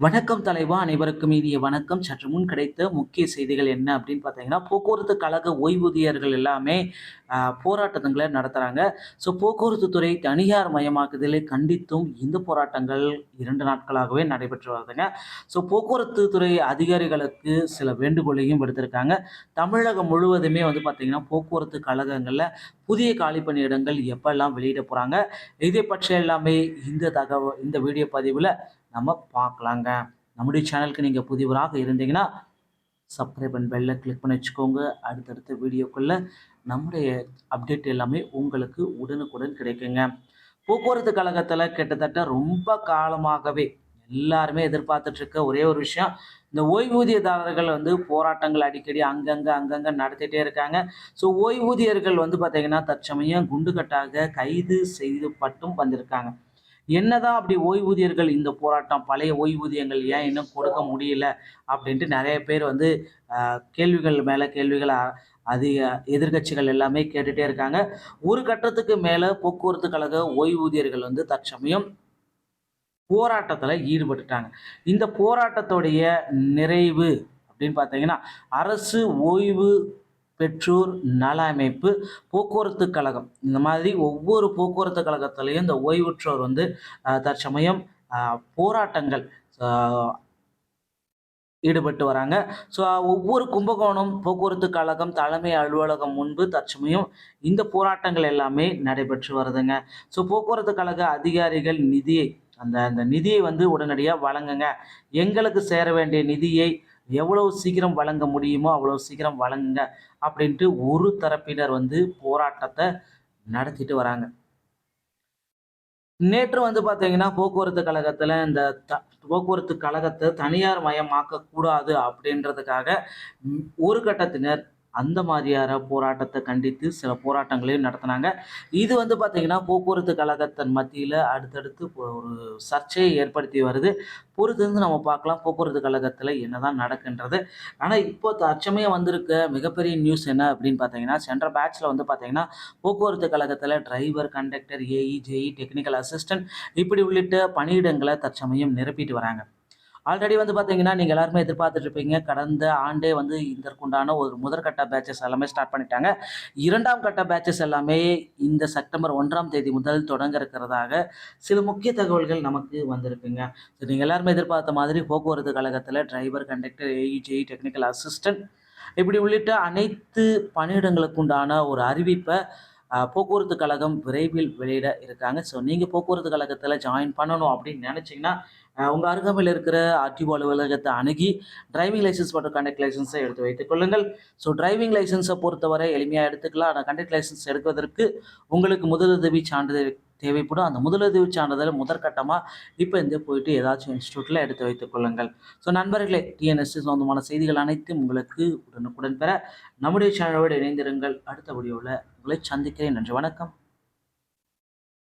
வணக்கம் தலைவா அனைவருக்கும் இனிய வணக்கம். சற்று முன் கிடைத்த முக்கிய செய்திகள் என்ன அப்படின்னு பார்த்தீங்கன்னா போக்குவரத்து கழக ஓய்வூதியர்கள் எல்லாமே போராட்டங்களை நடத்துகிறாங்க ஸோ போக்குவரத்து துறை தனியார் மயமாக்குதலை கண்டித்தும் இந்த போராட்டங்கள் இரண்டு நாட்களாகவே நடைபெற்று வருதுங்க. ஸோ போக்குவரத்து துறை அதிகாரிகளுக்கு சில வேண்டுகோளையும் விடுத்திருக்காங்க. தமிழகம் முழுவதுமே வந்து பார்த்திங்கன்னா போக்குவரத்து கழகங்களில் புதிய காலி பணியிடங்கள் எப்பெல்லாம் வெளியிட போகிறாங்க இதை பற்றி எல்லாமே இந்த தகவல் இந்த வீடியோ பதிவில் நம்ம பார்க்கலாங்க. நம்முடைய சேனலுக்கு நீங்கள் புதிவராக இருந்தீங்கன்னா சப்ஸ்கிரைப் அண்ட் பெல்லை கிளிக் பண்ணி வச்சுக்கோங்க. அடுத்தடுத்த வீடியோக்குள்ளே நம்முடைய அப்டேட் எல்லாமே உங்களுக்கு உடனுக்குடன் கிடைக்குங்க. போக்குவரத்து கழகத்தில் கிட்டத்தட்ட ரொம்ப காலமாகவே எல்லாருமே எதிர்பார்த்துட்ருக்க ஒரே ஒரு விஷயம் இந்த ஓய்வூதியதாரர்கள் வந்து போராட்டங்கள் அடிக்கடி அங்கங்கே அங்கங்கே நடத்திட்டே இருக்காங்க. ஸோ ஓய்வூதியர்கள் வந்து பார்த்திங்கன்னா தற்சமயம் குண்டுகட்டாக கைது செய்து பட்டும் வந்திருக்காங்க. என்னதான் அப்படி ஓய்வூதியர்கள் இந்த போராட்டம் பழைய ஓய்வூதியங்கள் ஏன் இன்னும் கொடுக்க முடியல அப்படின்ட்டு நிறைய பேர் வந்து கேள்விகள் மேலே கேள்விகள் அ- அதிக எதிர்க்கட்சிகள் எல்லாமே கேட்டுட்டே இருக்காங்க. ஒரு கட்டத்துக்கு மேலே போக்குவரத்து கழக ஓய்வூதியர்கள் வந்து தற்சமயம் போராட்டத்தில் ஈடுபட்டுட்டாங்க. இந்த போராட்டத்துடைய நிறைவு அப்படின்னு பார்த்தீங்கன்னா அரசு ஓய்வு பெற்றோர் நல அமைப்பு போக்குவரத்து கழகம். இந்த மாதிரி ஒவ்வொரு போக்குவரத்து கழகத்திலையும் இந்த ஓய்வுற்றோர் வந்து தற்சமயம் போராட்டங்கள் ஈடுபட்டு வராங்க. ஸோ ஒவ்வொரு கும்பகோணம் போக்குவரத்து கழகம் தலைமை அலுவலகம் முன்பு தற்சமயம் இந்த போராட்டங்கள் எல்லாமே நடைபெற்று வருதுங்க. ஸோ போக்குவரத்து கழக அதிகாரிகள் நிதியை அந்த அந்த நிதியை வந்து உடனடியாக வழங்குங்க. எங்களுக்கு சேர வேண்டிய நிதியை எவ்வளவு சீக்கிரம் வழங்க முடியுமோ அவ்வளோ சீக்கிரம் வழங்குங்க அப்படின்ட்டு ஒரு தரப்பினர் வந்து போராட்டத்தை நடத்திட்டு வராங்க. நேற்று வந்து பார்த்தீங்கன்னா போக்குவரத்து கழகத்தில் இந்த த போக்குவரத்து கழகத்தை தனியார் மயமாக்க கூடாது அப்படின்றதுக்காக ஒரு கட்டத்தினர் அந்த மாதிரியான போராட்டத்தை கண்டித்து சில போராட்டங்களையும் நடத்தினாங்க. இது வந்து பார்த்தீங்கன்னா போக்குவரத்து கழகத்தின் மத்தியில் அடுத்தடுத்து ஒரு சர்ச்சையை ஏற்படுத்தி வருது. பொறுத்திருந்து நம்ம பார்க்கலாம் போக்குவரத்து கழகத்தில் என்னதான் நடக்குன்றது. ஆனால் இப்போ தற்சமயம் வந்திருக்க மிகப்பெரிய நியூஸ் என்ன அப்படின்னு பார்த்தீங்கன்னா சென்ற பேட்சில் வந்து பார்த்தீங்கன்னா போக்குவரத்து கழகத்தில் driver conductor AE JE technical assistant இப்படி உள்ளிட்ட பணியிடங்களை தற்சமயம் நிரப்பிட்டு வராங்க. ஆல்ரெடி வந்து பார்த்தீங்கன்னா நீங்கள் எல்லாருமே எதிர்பார்த்துட்டு இருப்பீங்க. கடந்த ஆண்டே வந்து இதற்குண்டான ஒரு முதற்கட்ட பேட்சஸ் எல்லாமே ஸ்டார்ட் பண்ணிட்டாங்க. இரண்டாம் கட்ட பேட்சஸ் எல்லாமே இந்த செப்டம்பர் ஒன்றாம் தேதி முதல் தொடங்க இருக்கிறதாக சில முக்கிய தகவல்கள் நமக்கு வந்திருக்குங்க. ஸோ நீங்கள் எல்லாருமே எதிர்பார்த்த மாதிரி போக்குவரத்து கழகத்தில் driver conductor AE technical assistant இப்படி உள்ளிட்ட அனைத்து பணியிடங்களுக்குண்டான ஒரு அறிவிப்பை போக்குவரத்து கழகம் விரைவில் வெளியிட இருக்காங்க. ஸோ நீங்கள் போக்குவரத்து கழகத்தில் ஜாயின் பண்ணணும் அப்படின்னு நினச்சிங்கன்னா உங்கள் அருகாமையில் இருக்கிற ஆர்டிஓ அலுவலகத்தை அணுகி டிரைவிங் லைசன்ஸ் மற்றும் கண்டக்ட் லைசன்ஸை எடுத்து வைத்துக் கொள்ளுங்கள். ஸோ டிரைவிங் லைசன்ஸை பொறுத்தவரை எளிமையாக எடுத்துக்கலாம். ஆனால் கண்டக்ட் லைசன்ஸ் எடுப்பதற்கு உங்களுக்கு முதலுதவி சான்றிதழ் தேவைப்படும். அந்த முதலுதவி சான்றிதழ் முதற்கட்டமாக இப்போ இந்த போயிட்டு ஏதாச்சும் இன்ஸ்டியூட்டில் எடுத்து வைத்துக் கொள்ளுங்கள். ஸோ நண்பர்களே டிஎன்எஸ்டி சொந்தமான செய்திகள் அனைத்தும் உங்களுக்கு உடனுக்குடன் பெற நம்முடைய சேனலோடு இணைந்திருங்கள். அடுத்த வீடியோவில் உங்களை சந்திக்கிறேன். நன்றி வணக்கம்.